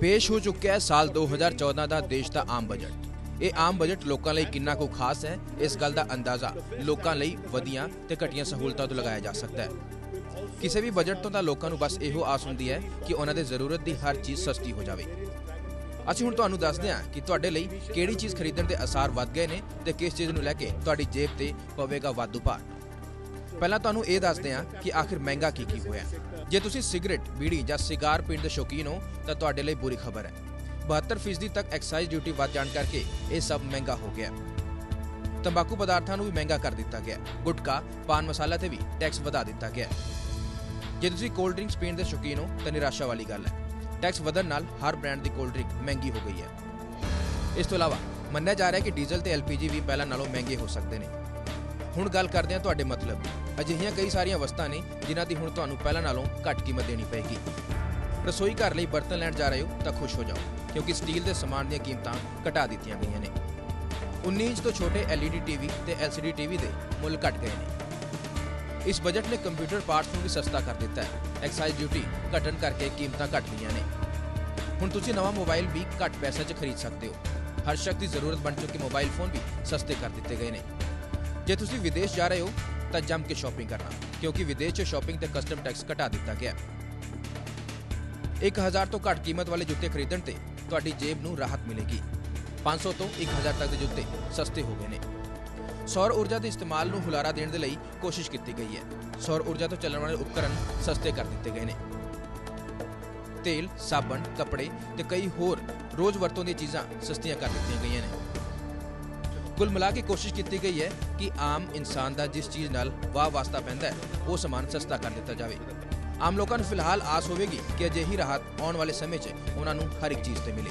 ਪੇਸ਼ ਹੋ ਚੁੱਕਿਆ ਹੈ ਸਾਲ 2014 ਦਾ ਦੇਸ਼ ਦਾ ਆਮ ਬਜਟ ਇਹ ਆਮ ਬਜਟ ਲੋਕਾਂ ਲਈ ਕਿੰਨਾ ਕੁ ਖਾਸ ਹੈ, ਇਸ ਗੱਲ ਦਾ ਅੰਦਾਜ਼ਾ ਲੋਕਾਂ ਲਈ ਵਧੀਆਂ ਤੇ ਘਟੀਆਂ ਸਹੂਲਤਾਂ ਤੋਂ ਲਗਾਇਆ ਜਾ ਸਕਦਾ ਹੈ। ਕਿਸੇ ਵੀ ਬਜਟ ਤੋਂ ਤਾਂ ਲੋਕਾਂ ਨੂੰ ਬਸ ਇਹੋ ਆਸ ਹੁੰਦੀ ਹੈ ਕਿ ਉਹਨਾਂ ਦੇ ਜ਼ਰੂਰਤ ਦੀ ਹਰ ਚੀਜ਼ ਸਸਤੀ ਹੋ ਜਾਵੇ। ਅਸੀਂ ਹੁਣ ਤੁਹਾਨੂੰ ਦੱਸਦੇ ਹਾਂ ਕਿ ਤੁਹਾਡੇ ਲਈ ਕਿਹੜੀ ਚੀਜ਼ ਖਰੀਦਣ ਦੇ ਅਸਾਰ ਵੱਧ ਗਏ ਨੇ ਤੇ ਕਿਸ ਚੀਜ਼ ਨੂੰ ਲੈ ਕੇ ਤੁਹਾਡੀ ਜੇਬ ਤੇ ਪਵੇਗਾ ਵਾਧੂ ਭਾਰ। ਪਹਿਲਾਂ ਤੁਹਾਨੂੰ ਇਹ ਦੱਸਦੇ ਹਾਂ ਕਿ ਆਖਿਰ ਮਹਿੰਗਾ ਕੀ ਕੀ ਹੋਇਆ। ਜੇ ਤੁਸੀਂ ਸਿਗਰਟ, ਬੀੜੀ ਜਾਂ ਸਿਗਾਰ ਪੀਣ ਦੇ ਸ਼ੌਕੀਨ ਹੋ, ਤਾਂ ਤੁਹਾਡੇ ਲਈ ਬੁਰੀ ਖਬਰ ਹੈ। 72% ਤੱਕ ਐਕਸਾਈਜ਼ ਡਿਊਟੀ ਵੱਧ ਜਾਣ ਕਰਕੇ ਇਹ ਸਭ ਮਹਿੰਗਾ ਹੋ ਗਿਆ। ਤੰਬਾਕੂ ਪਦਾਰਥਾਂ ਨੂੰ ਵੀ ਮਹਿੰਗਾ ਕਰ ਦਿੱਤਾ ਗਿਆ। ਗੁਟਕਾ, ਪਾਨ ਮਸਾਲਾ ਤੇ ਵੀ ਟੈਕਸ ਵਧਾ ਦਿੱਤਾ ਗਿਆ। ਜੇ ਤੁਸੀਂ ਕੋਲਡ ਡਰਿੰਕਸ ਪੀਣ ਦੇ ਸ਼ੌਕੀਨ ਹੋ, ਤਾਂ ਨਿਰਾਸ਼ਾ ਵਾਲੀ ਗੱਲ ਹੈ। ਟੈਕਸ ਵਧਣ ਨਾਲ ਹਰ ਬ੍ਰਾਂਡ ਦੀ ਕੋਲਡ ਡਰਿੰਕ ਮਹਿੰਗੀ ਹੋ ਗਈ ਹੈ। ਇਸ ਤੋਂ ਇਲਾਵਾ ਮੰਨਿਆ ਜਾ ਰਿਹਾ ਹੈ ਕਿ ਡੀਜ਼ਲ ਤੇ ਐਲਪੀਜੀ ਵੀ ਪਹਿਲਾਂ ਨਾਲੋਂ ਮਹਿੰਗੇ ਹੋ ਸਕਦੇ ਨੇ। ਹੁਣ ਗੱਲ ਕਰਦੇ ਹਾਂ ਤੁਹਾਡੇ ਮਤਲਬ ਦੀ। ਅਜਿਹੀਆਂ ਕਈ ਸਾਰੀਆਂ ਵਸਤਾਂ ਨੇ ਜਿਨ੍ਹਾਂ ਦੀ ਹੁਣ ਤੁਹਾਨੂੰ ਪਹਿਲਾਂ ਨਾਲੋਂ ਘੱਟ ਕੀਮਤ ਦੇਣੀ ਪਏਗੀ। ਰਸੋਈ ਘਰ ਲਈ ਬਰਤਨ ਲੈਣ ਜਾ ਰਹੇ ਹੋ ਤਾਂ ਖੁਸ਼ ਹੋ ਜਾਓ, ਕਿਉਂਕਿ ਸਟੀਲ ਦੇ ਸਮਾਨ ਦੀਆਂ ਕੀਮਤਾਂ ਘਟਾ ਦਿੱਤੀਆਂ ਗਈਆਂ ਨੇ। 19 ਇੰਚ ਤੋਂ ਛੋਟੇ LED ਟੀਵੀ ਤੇ LCD ਟੀਵੀ ਦੇ ਮੁੱਲ ਘਟ ਗਏ ਨੇ। ਇਸ ਬਜਟ ਨੇ ਕੰਪਿਊਟਰ ਪਾਰਟਸ ਨੂੰ ਵੀ ਸਸਤਾ ਕਰ ਦਿੱਤਾ ਹੈ। ਐਕਸਾਈਜ਼ ਡਿਊਟੀ ਘਟਣ ਕਰਕੇ ਕੀਮਤਾਂ ਘਟ ਗਈਆਂ ਨੇ। ਹੁਣ ਤੁਸੀਂ ਨਵਾਂ ਮੋਬਾਈਲ ਵੀ ਘੱਟ ਪੈਸੇ 'ਚ ਖਰੀਦ ਸਕਦੇ ਹੋ। ਹਰ ਸ਼ਖਸ ਦੀ ਜ਼ਰੂਰਤ ਬਣ ਚੁੱਕੇ ਮੋਬਾਈਲ ਫੋਨ ਵੀ ਸਸਤੇ ਕਰ ਦਿੱਤੇ ਗਏ ਨੇ। ਜੇ ਤੁਸੀਂ ਵਿਦੇਸ਼ ਜਾ ਰਹੇ ਹੋ, ਤਾਂ ਜੰਮ ਕੇ ਸ਼ਾਪਿੰਗ ਕਰਨਾ, ਕਿਉਂਕਿ ਵਿਦੇਸ਼ 'ਚ ਸ਼ਾਪਿੰਗ ਤੇ ਕਸਟਮ ਟੈਕਸ ਘਟਾ ਦਿੱਤਾ ਗਿਆ। 1000 ਤੋਂ ਘੱਟ ਕੀਮਤ ਵਾਲੇ ਜੁੱਤੇ ਖਰੀਦਣ ਤੇ ਤੁਹਾਡੀ ਜੇਬ ਨੂੰ ਰਾਹਤ ਮਿਲੇਗੀ। 500 ਤੋਂ 1000 ਤੱਕ ਦੇ ਜੁੱਤੇ ਸਸਤੇ ਹੋ ਗਏ ਨੇ। ਸੌਰ ਊਰਜਾ ਦੇ ਇਸਤੇਮਾਲ ਨੂੰ ਹੁਲਾਰਾ ਦੇਣ ਦੇ ਲਈ ਕੋਸ਼ਿਸ਼ ਕੀਤੀ ਗਈ ਹੈ। ਸੌਰ ਊਰਜਾ ਤੋਂ ਚੱਲਣ ਵਾਲੇ ਉਪਕਰਨ ਸਸਤੇ ਕਰ ਦਿੱਤੇ ਗਏ ਨੇ। ਤੇਲ, ਸਾਬਣ, ਕੱਪੜੇ ਤੇ ਕਈ ਹੋਰ ਰੋਜ਼ ਵਰਤੋਂ ਦੀਆਂ ਚੀਜ਼ਾਂ ਸਸਤੀਆਂ ਕਰ ਦਿੱਤੀਆਂ ਗਈਆਂ ਨੇ। ਕੁੱਲ ਮਿਲਾ ਕੇ ਕੋਸ਼ਿਸ਼ ਕੀਤੀ ਗਈ ਹੈ ਕਿ ਆਮ ਇਨਸਾਨ ਦਾ ਜਿਸ ਚੀਜ਼ ਨਾਲ ਵਾਹ ਵਾਸਤਾ ਪੈਂਦਾ ਹੈ, ਉਹ ਸਮਾਨ ਸਸਤਾ ਕਰ ਦਿੱਤਾ ਜਾਵੇ। ਆਮ ਲੋਕਾਂ ਨੂੰ ਫਿਲਹਾਲ ਆਸ ਹੋਵੇਗੀ ਕਿ ਅਜਿਹੀ ਰਾਹਤ ਆਉਣ ਵਾਲੇ ਸਮੇਂ 'ਚ ਉਹਨਾਂ ਨੂੰ ਹਰ ਇੱਕ ਚੀਜ਼ ਤੇ ਮਿਲੇ।